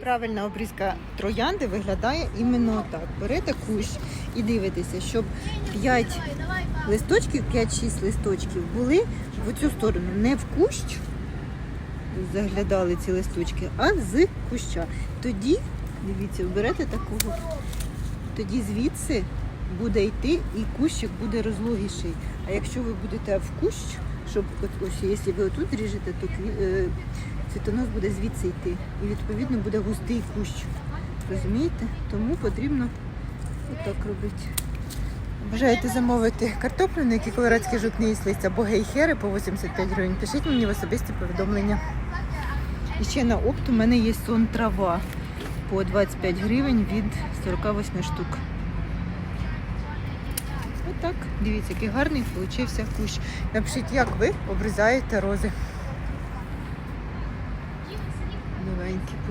Правильна обрізка троянди виглядає іменно так. Берете кущ і дивитеся, щоб 5 листочків, 5-6 листочків були в цю сторону, не в кущ заглядали ці листочки, а з куща. Тоді, дивіться, берете такого, тоді звідси буде йти і кущик буде розлогіший. А якщо ви будете в кущ, щоб от, ось, якщо ви отут ріжете, то е, цвітонос буде звідси йти. І відповідно буде густий кущ. Розумієте? Тому потрібно отак робити. Бажаєте замовити картоплю, на які колорадські жовтні листя або гейхери по 85 гривень. Пишіть мені в особисті повідомлення. І ще на опт у мене є сон трава по 25 гривень від 48 штук. Отак, дивіться, який гарний вийшов кущ. Напишіть, як ви обрізаєте рози. Новенькі.